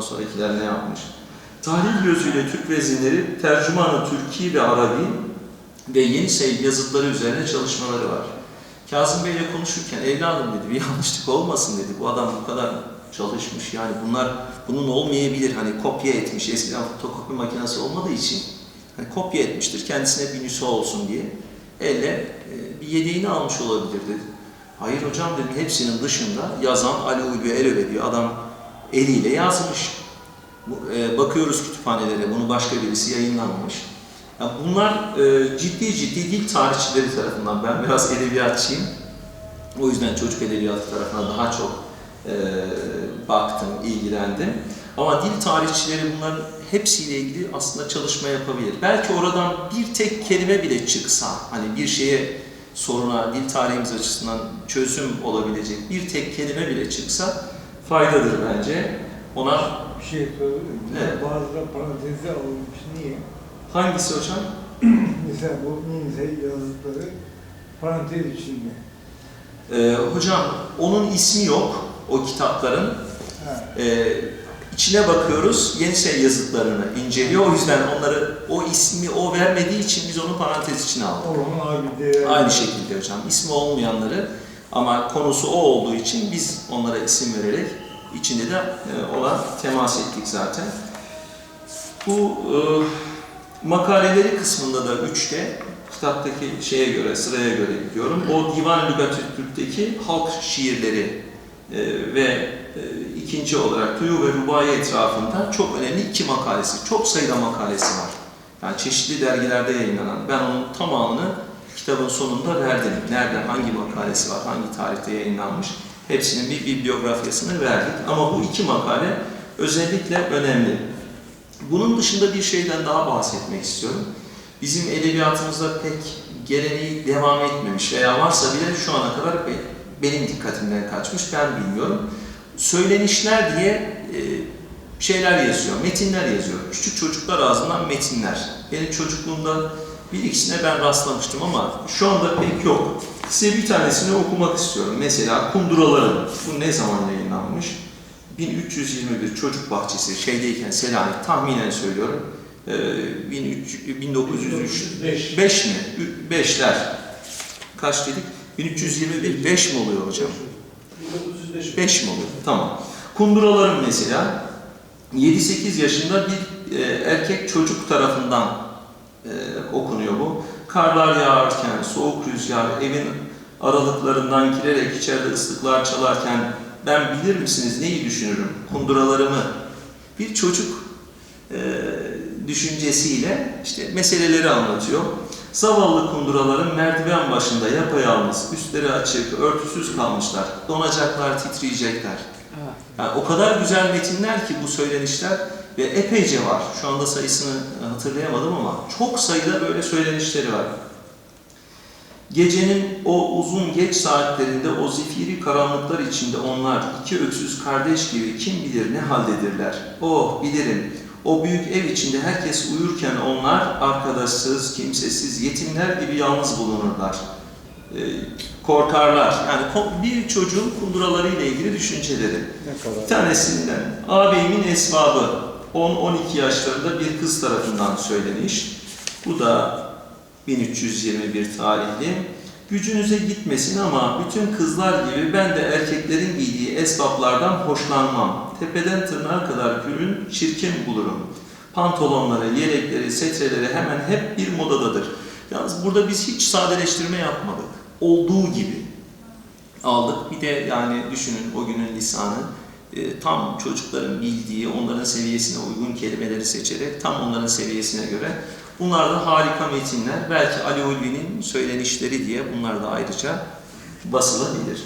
ondan sonrakiler ne yapmış. Tahlil gözüyle Türk vezinleri, tercümanı Türki ve Arabi ve Yeni Seyir yazıtları üzerine çalışmaları var. Kazım Bey ile konuşurken evladım dedi bir yanlışlık olmasın dedi. Bu adam bu kadar çalışmış yani bunlar bunun olmayabilir hani kopya etmiş eskiden fotokopi makinesi olmadığı için hani kopya etmiştir kendisine bir nüsha olsun diye elle e, bir yedeğini almış olabilir dedi. Hayır hocam dedim hepsinin dışında yazan Ali Ulvi Elöve diyor adam eliyle yazmış. E, bakıyoruz kütüphanelere bunu başka birisi yayınlamamış. Ya bunlar e, ciddi ciddi dil tarihçileri tarafından ben biraz edebiyatçıyım. O yüzden çocuk edebiyatı tarafına daha çok e, baktım, ilgilendim. Ama dil tarihçileri bunların hepsiyle ilgili aslında çalışma yapabilir. Belki oradan bir tek kelime bile çıksa, hani bir şeye soruna dil tarihimiz açısından çözüm olabilecek bir tek kelime bile çıksa faydadır bence. Ona Bir şey söyleyeyim. Evet. Bazıları paranteze alınmış. Niye? hangisi hocam? Mesela bu Ninze yazıtları parantez içinde. Ee, hocam onun ismi yok o kitapların. Ee, içine bakıyoruz Yenisey yazıtlarını inceliyor. O yüzden onları o ismi o vermediği için biz onu parantez içine aldık. Orhan abi de Aynı şekilde hocam ismi olmayanları ama konusu o olduğu için biz onlara isim vererek içinde de e, ona temas ettik zaten. Bu e, makaleleri kısmında da üçte kitaptaki şeye göre, sıraya göre gidiyorum. O Divan Lügatü Türk'teki halk şiirleri e, ve e, ikinci olarak Duyu ve Rubai etrafında çok önemli iki makalesi, çok sayıda makalesi var. Yani çeşitli dergilerde yayınlanan. Ben onun tamamını kitabın sonunda verdim. Nerede, hangi makalesi var, hangi tarihte yayınlanmış. Hepsinin bir bibliografyasını verdik. Ama bu iki makale özellikle önemli. Bunun dışında bir şeyden daha bahsetmek istiyorum. Bizim edebiyatımızda pek geleneği devam etmemiş veya varsa bile şu ana kadar be- benim dikkatimden kaçmış, ben bilmiyorum. Söylenişler diye e, şeyler yazıyor, metinler yazıyor. Küçük çocuklar ağzından metinler. Benim çocukluğumda bir ikisine ben rastlamıştım ama şu anda pek yok. Size bir tanesini okumak istiyorum. Mesela Kunduraların. Bu ne zaman yayınlanmış? 1321 Çocuk Bahçesi şeydeyken Selanik tahminen söylüyorum. Ee, 1300 1903 Beş. 5 mi? 5'ler. Kaç dedik? 1321 5 mi oluyor hocam? 5 mi oluyor? Tamam. Kunduraların mesela 7-8 yaşında bir e, erkek çocuk tarafından e, okunuyor bu. Karlar yağarken, soğuk rüzgar evin aralıklarından girerek içeride ıslıklar çalarken ben bilir misiniz neyi düşünürüm? Kunduralarımı. Bir çocuk e, düşüncesiyle işte meseleleri anlatıyor. Zavallı kunduraların merdiven başında yapayalnız, üstleri açık, örtüsüz kalmışlar. Donacaklar, titriyecekler. Yani o kadar güzel metinler ki bu söylenişler ve epeyce var. Şu anda sayısını hatırlayamadım ama çok sayıda böyle söylenişleri var. Gecenin o uzun geç saatlerinde o zifiri karanlıklar içinde onlar iki öksüz kardeş gibi kim bilir ne haldedirler. Oh bilirim. O büyük ev içinde herkes uyurken onlar arkadaşsız, kimsesiz, yetimler gibi yalnız bulunurlar. Ee, korkarlar. Yani bir çocuğun kunduraları ile ilgili düşünceleri. Bir tanesinden ağabeyimin esbabı 10-12 yaşlarında bir kız tarafından söylemiş. Bu da 1321 tarihli. Gücünüze gitmesin ama bütün kızlar gibi ben de erkeklerin giydiği esbaplardan hoşlanmam. Tepeden tırnağa kadar gülün çirkin bulurum. Pantolonları, yelekleri, setreleri hemen hep bir modadadır. Yalnız burada biz hiç sadeleştirme yapmadık. Olduğu gibi aldık. Bir de yani düşünün o günün lisanı e, tam çocukların bildiği, onların seviyesine uygun kelimeleri seçerek tam onların seviyesine göre bunlar da harika metinler. Belki Ali Ulvi'nin söylenişleri diye bunlar da ayrıca basılabilir.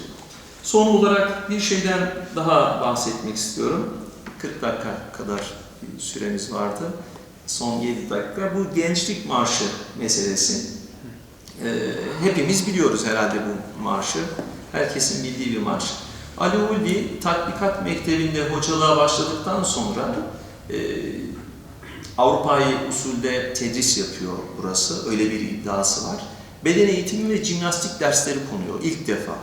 Son olarak bir şeyden daha bahsetmek istiyorum. 40 dakika kadar süremiz vardı. Son 7 dakika. Bu gençlik marşı meselesi. Ee, hepimiz biliyoruz herhalde bu marşı. Herkesin bildiği bir marş. Ali Ulvi tatbikat mektebinde hocalığa başladıktan sonra e, Avrupa'yı usulde tedris yapıyor burası. Öyle bir iddiası var. Beden eğitimi ve jimnastik dersleri konuyor ilk defa.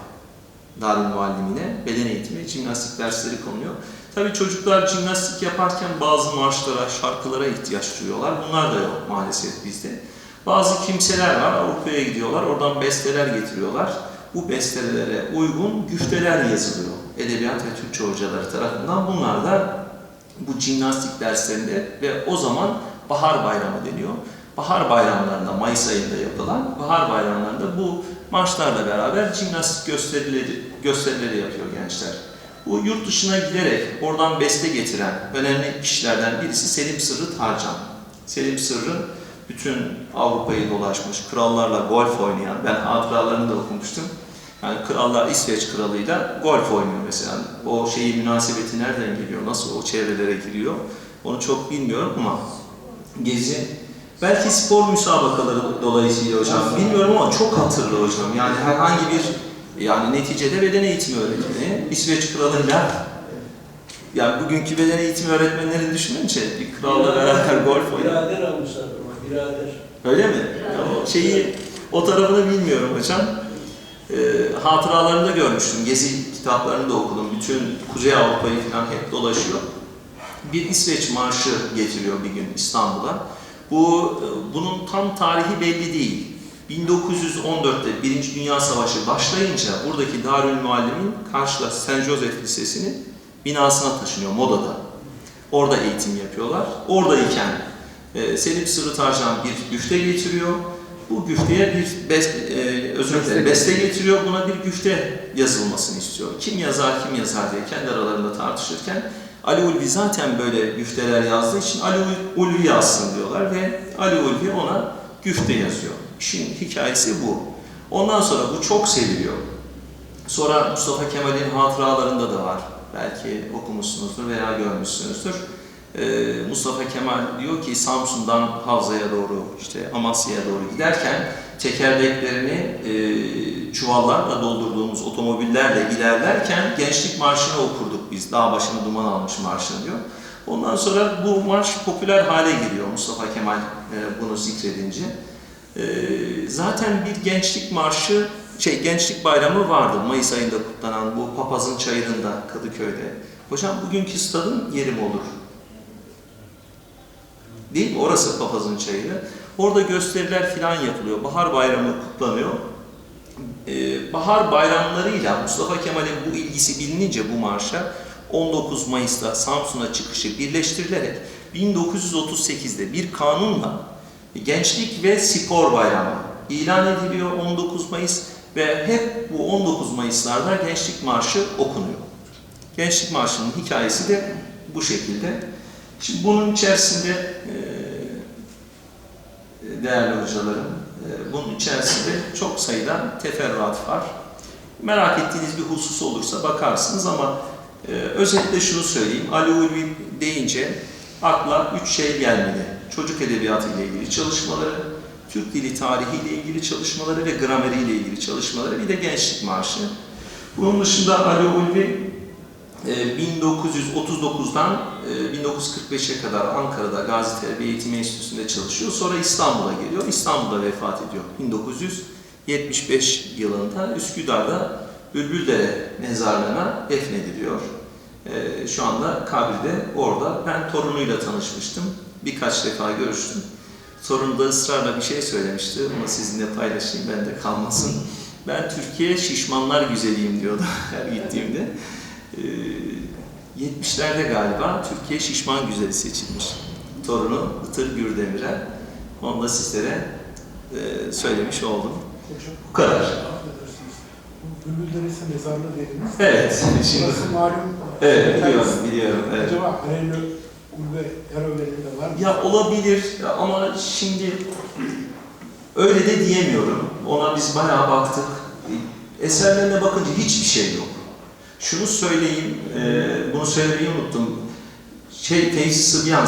Darül Muallimine beden eğitimi ve jimnastik dersleri konuyor. Tabii çocuklar jimnastik yaparken bazı marşlara, şarkılara ihtiyaç duyuyorlar. Bunlar da yok maalesef bizde. Bazı kimseler var, Avrupa'ya gidiyorlar, oradan besteler getiriyorlar. Bu bestelere uygun güfteler yazılıyor. Edebiyat ve Türkçe hocaları tarafından. Bunlar da bu jimnastik derslerinde ve o zaman bahar bayramı deniyor. Bahar bayramlarında, Mayıs ayında yapılan bahar bayramlarında bu marşlarla beraber jimnastik gösterileri, gösterileri yapıyor gençler. Bu yurt dışına giderek oradan beste getiren önemli kişilerden birisi Selim Sırrı Tarcan. Selim Sırrı bütün Avrupa'yı dolaşmış, krallarla golf oynayan, ben hatıralarını da okumuştum. Yani krallar İsveç kralıyla golf oynuyor mesela. O şeyi münasebeti nereden geliyor, nasıl o çevrelere giriyor onu çok bilmiyorum ama gezi belki spor müsabakaları dolayısıyla hocam bilmiyorum ama çok hatırlı hocam. Yani herhangi bir yani neticede beden eğitimi öğretmeni İsveç kralıyla yani bugünkü beden eğitimi öğretmenlerini düşününce bir kralla beraber golf oynuyor. Birader almışlar ama birader. Öyle mi? O şeyi, o tarafını bilmiyorum hocam. Ee, hatıralarını da görmüştüm. Gezi kitaplarını da okudum. Bütün Kuzey Avrupa'yı falan hep dolaşıyor. Bir İsveç marşı getiriyor bir gün İstanbul'a. Bu e, bunun tam tarihi belli değil. 1914'te Birinci Dünya Savaşı başlayınca buradaki Darül Muallim'in karşıda St. Joseph Lisesi'nin binasına taşınıyor Moda'da. Orada eğitim yapıyorlar. Oradayken e, Selim Sırrı Tarcan bir güfte getiriyor. Bu güfteye bir best, e, özür dilerim, beste getiriyor. Buna bir güfte yazılmasını istiyor. Kim yazar, kim yazar diye kendi aralarında tartışırken Ali Ulvi zaten böyle güfteler yazdığı için Ali Ulvi yazsın diyorlar ve Ali Ulvi ona güfte yazıyor. İşin hikayesi bu. Ondan sonra bu çok seviliyor. Sonra Mustafa Kemal'in hatıralarında da var. Belki okumuşsunuzdur veya görmüşsünüzdür. Ee, Mustafa Kemal diyor ki Samsun'dan Havza'ya doğru, işte Amasya'ya doğru giderken tekerleklerini e, çuvallarla doldurduğumuz otomobillerle ilerlerken Gençlik Marşı'nı okurduk biz. Dağ başını duman almış marşını diyor. Ondan sonra bu marş popüler hale geliyor Mustafa Kemal e, bunu zikredince. E, zaten bir gençlik marşı, şey gençlik bayramı vardı Mayıs ayında kutlanan bu papazın çayırında Kadıköy'de. Hocam bugünkü stadın yeri mi olur? Değil mi? Orası papazın çayırı. Orada gösteriler filan yapılıyor. Bahar bayramı kutlanıyor. Ee, bahar bayramlarıyla Mustafa Kemal'in bu ilgisi bilinince bu marşa 19 Mayıs'ta Samsun'a çıkışı birleştirilerek 1938'de bir kanunla Gençlik ve Spor Bayramı ilan ediliyor 19 Mayıs ve hep bu 19 Mayıs'larda Gençlik Marşı okunuyor. Gençlik Marşı'nın hikayesi de bu şekilde. Şimdi bunun içerisinde e, değerli hocalarım, e, bunun içerisinde çok sayıda teferruat var. Merak ettiğiniz bir husus olursa bakarsınız ama e, özetle şunu söyleyeyim. Ali Ulvi deyince akla üç şey gelmeli. Çocuk edebiyatı ile ilgili çalışmaları, Türk dili tarihi ile ilgili çalışmaları ve grameri ile ilgili çalışmaları, bir de gençlik marşı. Bunun dışında Ali Ulvi 1939'dan e, 1945'e kadar Ankara'da Gazi Terbiye Eğitim Enstitüsü'nde çalışıyor. Sonra İstanbul'a geliyor. İstanbul'da vefat ediyor. 1975 yılında Üsküdar'da Bülbüldere mezarlığına defnediliyor. E, Şu anda kabirde orada. Ben torunuyla tanışmıştım. Birkaç defa görüştüm. Torun da ısrarla bir şey söylemişti. Onu sizinle paylaşayım ben de kalmasın. Ben Türkiye şişmanlar güzeliyim diyordu her gittiğimde. Ee, 70'lerde galiba Türkiye şişman güzeli seçilmiş. Torunu Itır Gürdemir'e. Onu da sizlere e, söylemiş oldum. Hocam, Bu kadar. Bülbül Deresi mezarlığı dediniz. Evet, şimdi Burası malum. evet biliyorum, biliyorum. Evet. Acaba Harelö Ulve Eroğlu'nda var mı? Ya olabilir ama şimdi öyle de diyemiyorum. Ona biz bayağı baktık. Eserlerine bakınca hiçbir şey yok. Şunu söyleyeyim, e, bunu söylemeyi unuttum. Şey, Feyzi Sıbyan.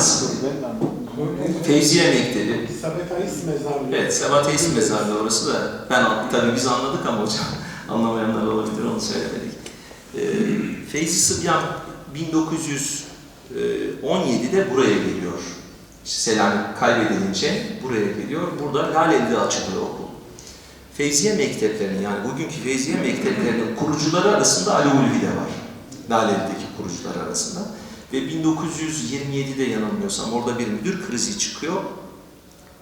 Feyziye Mektebi. Sabet Ayis mezarlığı. Evet, Eğitim Mezarlığı orası da. Ben tabii biz anladık ama hocam anlamayanlar olabilir, onu söylemedik. E, Feyzi Sıbyan 1917'de buraya geliyor. Selanik kaybedilince buraya geliyor. Burada Laleli'de açılıyor okul. Feyziye mekteplerinin yani bugünkü Feyziye mekteplerinin kurucuları arasında Ali Ulvi de var. Laleli'deki kurucular arasında. Ve 1927'de yanılmıyorsam orada bir müdür krizi çıkıyor.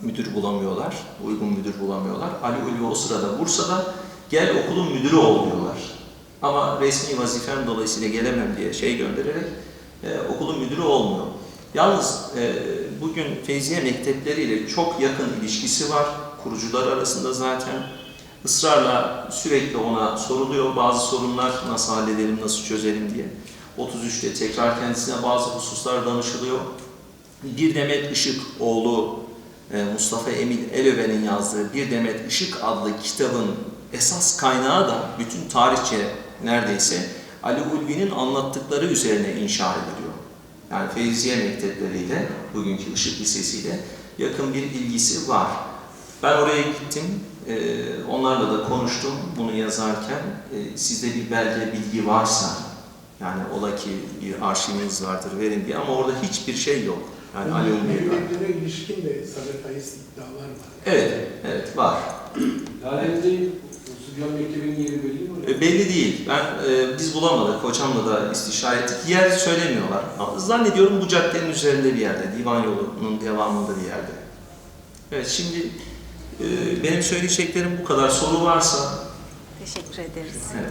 Müdür bulamıyorlar, uygun müdür bulamıyorlar. Ali Ulvi o sırada Bursa'da gel okulun müdürü ol diyorlar. Ama resmi vazifem dolayısıyla gelemem diye şey göndererek e, okulun müdürü olmuyor. Yalnız e, bugün Feyziye mektepleriyle çok yakın ilişkisi var. Kurucular arasında zaten ısrarla sürekli ona soruluyor bazı sorunlar nasıl halledelim, nasıl çözelim diye. 33'te tekrar kendisine bazı hususlar danışılıyor. Bir Demet Işık oğlu e, Mustafa Emin Elöven'in yazdığı Bir Demet Işık adlı kitabın esas kaynağı da bütün tarihçe neredeyse Ali Ulvi'nin anlattıkları üzerine inşa ediliyor. Yani Feyziye mektepleriyle, bugünkü Işık Lisesi'yle yakın bir ilgisi var. Ben oraya gittim, e, onlarla da konuştum bunu yazarken. E, sizde bir belge, bilgi varsa, yani ola ki bir arşiviniz vardır verin diye ama orada hiçbir şey yok. Yani Ali. Mevlütlere ilişkin de Samet Ayız iddialar var. Evet, evet var. Lale'de Sübyan Mektebi'nin yeri belli mi? E, belli değil. Ben e, biz bulamadık. Hocamla da istişare ettik. Yer söylemiyorlar. Ama zannediyorum bu caddenin üzerinde bir yerde. Divan yolunun devamında bir yerde. Evet şimdi benim söyleyeceklerim bu kadar. Soru varsa Teşekkür ederiz. evet.